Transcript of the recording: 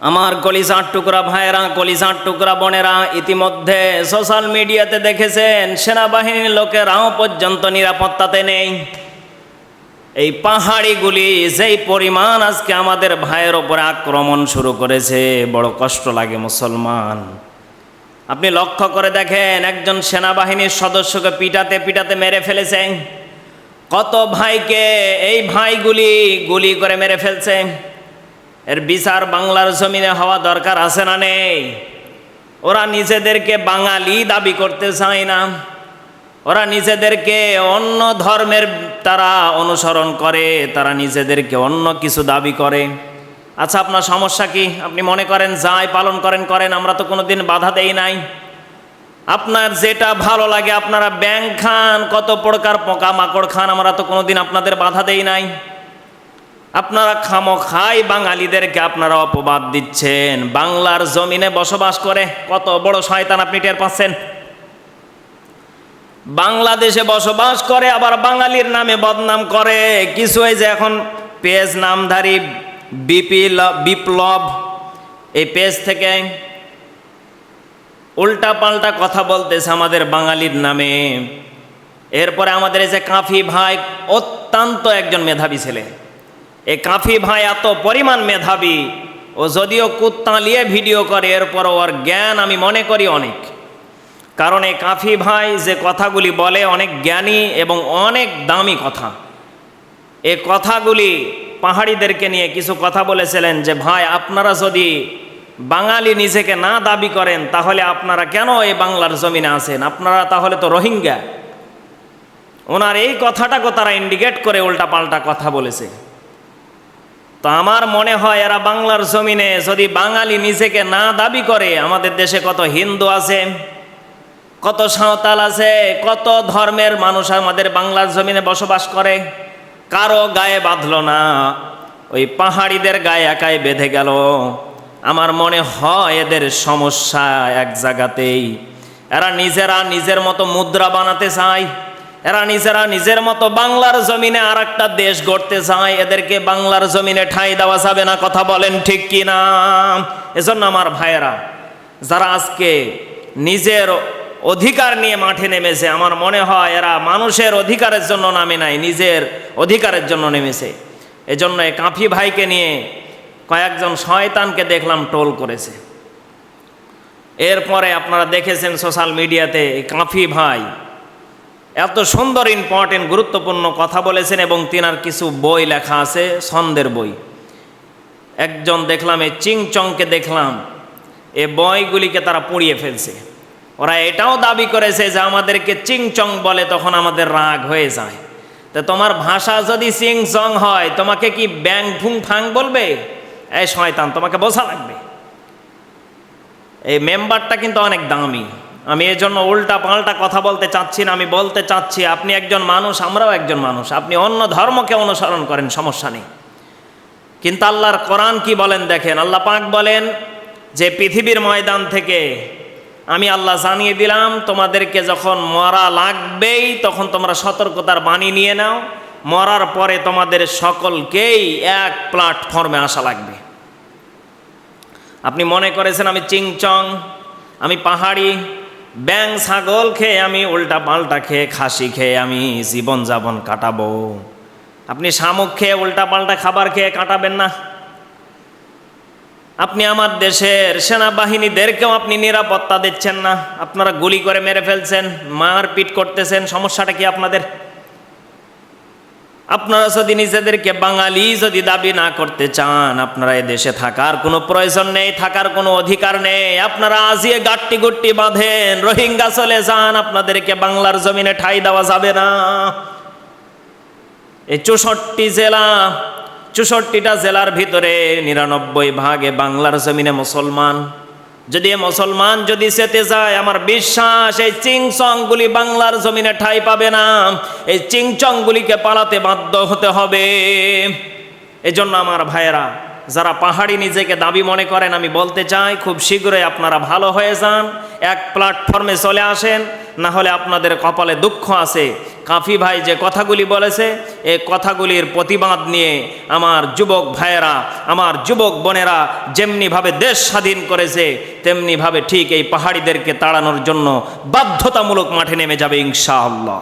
আমার কলিজার টুকরা ভাইয়েরা, কলিজার টুকরা বোনেরা ইতিমধ্যে সোশ্যাল মিডিয়াতে দেখেছেন, সেনাবাহিনীর লোকেরাও পর্যন্ত নিরাপত্তাতে নেই। এই পাহাড়িগুলি যেই পরিমাণ আজকে আমাদের ভাইয়ের ওপরে আক্রমণ শুরু করেছে, বড় কষ্ট লাগে মুসলমান। আপনি লক্ষ্য করে দেখেন, একজন সেনাবাহিনীর সদস্যকে পিটাতে পিটাতে মেরে ফেলেছে। কত ভাইকে এই ভাইগুলি গুলি করে মেরে ফেলছে। এর বিচার বাংলার জমিনে হওয়া দরকার আছে না নেই? ওরা নিজেদেরকে বাঙালি দাবি করতে চায় না। ওরা নিজেদেরকে অন্য ধর্মের তারা অনুসরণ করে, তারা নিজেদেরকে অন্য কিছু দাবি করে। আচ্ছা আপনার সমস্যা কি? আপনি মনে করেন যাই পালন করেন করেন, আমরা তো কোনো দিন বাধা দেই নাই। আপনার যেটা ভালো লাগে, আপনারা ব্যাং খান, কত প্রকার পোকা মাকড় খান, আমরা তো কোনোদিন আপনাদের বাধা দেই নাই। আপনারা খামো খাই বাঙালিদেরকে আপনারা অপবাদ দিচ্ছেন। বাংলার জমিনে বসবাস করে কত বড় শয়তান আপনি টের পাচ্ছেন? বাংলাদেশে বসবাস করে, আবার বাঙালির নামে বদনাম করে। কিছু যে এখন পেজ নামধারী বিপিল বিপ্লব, এই পেজ থেকে উল্টা পাল্টা কথা বলতেছে আমাদের বাঙালির নামে। এরপরে আমাদের এই যে কাফি ভাই, অত্যন্ত একজন মেধাবী ছেলে। এই কাফি ভাই এত পরিমাণ মেধাবী, ও যদিও কুত্তালিয়ে ভিডিও করে এরপর ওর জ্ঞান আমি মনে করি অনেক। কারণ এই কাফি ভাই যে কথাগুলি বলে অনেক জ্ঞানী এবং অনেক দামি কথা। এ কথাগুলি পাহাড়িদেরকে নিয়ে কিছু কথা বলেছিলেন যে, ভাই, আপনারা যদি বাঙালি নিজেকে না দাবি করেন, তাহলে আপনারা কেন এই বাংলার জমিনে আছেন? আপনারা তাহলে তো রোহিঙ্গা। ওনার এই কথাটাকে তারা ইন্ডিকেট করে উল্টা পাল্টা কথা বলেছে। তো আমার মনে হয় এরা বাংলার জমিনে যদি বাঙালি নিজেকে না দাবি করে, আমাদের দেশে কত হিন্দু আছে, কত সাঁওতাল আছে, কত ধর্মের মানুষ আমাদের বাংলার জমিনে বসবাস করে, কারও গায়ে বাঁধলো না। ওই পাহাড়িদের গায়ে একাই বেঁধে গেল। আমার মনে হয় এদের সমস্যা এক জায়গাতেই। এরা নিজেরা নিজের মতো মুদ্রা বানাতে চায়। এরা নিজেরা নিজের মতো বাংলার জমিনে আর একটা দেশ গড়তে চায়, এদেরকে বাংলার জমিনে ঠাঁই দেওয়া যাবে না, কথা বলেন ঠিক কি না এজন্য আমার ভাইয়েরা, যারা আজকে নিজের অধিকার নিয়ে মাঠে নেমেছে, আমার মনে হয় এরা মানুষের অধিকারের জন্য নামে নাই, নিজের অধিকারের জন্য নেমেছে। এজন্য কাফি ভাইকে নিয়ে কয়েকজন শয়তানকে দেখলাম টোল করেছে। এরপরে আপনারা দেখেছেন সোশ্যাল মিডিয়াতে এই কাফি ভাই এত সুন্দর ইম্পর্টেন্ট গুরুত্বপূর্ণ কথা বলেছেন এবং তিনার কিছু বই লেখা আছে, ছন্দের বই। একজন দেখলাম, এই চিংচংকে দেখলাম, এ বইগুলিকে তারা পুড়িয়ে ফেলছে। ওরা এটাও দাবি করেছে যে আমাদেরকে চিংচং বলে তখন আমাদের রাগ হয়ে যায়। তো তোমার ভাষা যদি চিংচং হয়, তোমাকে কি ব্যাং ফুং ফাং বলবে? এই শয়তান, তোমাকে বোঝা লাগবে। এই মেম্বারটা কিন্তু অনেক দামি। আমি এর জন্য উল্টা পাল্টা কথা বলতে চাচ্ছি না, আমি বলতে চাচ্ছি, আপনি একজন মানুষ, আমরাও একজন মানুষ। আপনি অন্য ধর্মকে অনুসরণ করেন, সমস্যা নেই। কিন্তু আল্লাহর কোরআন কি বলেন দেখেন? আল্লাহ পাক বলেন যে পৃথিবীর ময়দান থেকে আমি আল্লাহ জানিয়ে দিলাম, তোমাদেরকে যখন মরা লাগবেই, তখন তোমরা সতর্কতার বাণী নিয়ে নাও। মরার পরে তোমাদের সকলকেই এক প্ল্যাটফর্মে আসা লাগবে। আপনি মনে করেছেন আমি চিংচং, আমি পাহাড়ি ব্যাং ছাগল খেয়ে আমি উল্টা পাল্টা খেয়ে খাসি খেয়ে আমি জীবন যাপন কাটাবো। আপনি শামুক খেয়ে উল্টা পাল্টা খাবার খেয়ে কাটাবেন না। আপনি আমার দেশের সেনাবাহিনীদেরকেও আপনি নিরাপত্তা দিচ্ছেন না। আপনারা গুলি করে মেরে ফেলছেন, মারপিট করতেছেন, সমস্যাটা কি আপনাদের? আপনারা যদি নিজেদেরকে বাঙালি যদি দাবি না করতে চান, আপনারা এ দেশে থাকার কোনো প্রয়োজন নেই, থাকার কোনো অধিকার নেই। আপনারা আজিয়ে গাট্টি গুট্টি বাঁধেন, রোহিঙ্গা চলে যান, আপনাদেরকে বাংলার জমিনে ঠাই দেওয়া যাবে না। এই চৌষট্টি জেলা, চৌষট্টিটা জেলার ভিতরে নিরানব্বই ভাগে বাংলার জমিনে মুসলমান। যদি মুসলমান যদি সেতে যায়, আমার বিশ্বাস এই চিংচংগুলি বাংলার জমিনে ঠাই পাবে না। এই চিংচংগুলিকে পালাতে বাধ্য হতে হবে। এজন্য আমার ভাইয়েরা, যারা পাহাড়ি নিজেকে দাবি মনে করেন, আমি বলতে চাই, খুব শীঘ্রই আপনারা ভালো হয়ে যান, এক প্ল্যাটফর্মে চলে আসেন, না হলে আপনাদের কপালে দুঃখ আছে। কাফি ভাই যে কথাগুলি বলেছে এই কথাগুলির প্রতিবাদ নিয়ে আমার যুবক ভাইয়েরা, আমার যুবক বোনেরা যেমনিভাবে দেশ স্বাধীন করেছে, তেমনিভাবে ঠিক এই পাহাড়িদেরকে তাড়ানোর জন্য বাধ্যতামূলক মাঠে নেমে যাবে ইনশাআল্লাহ।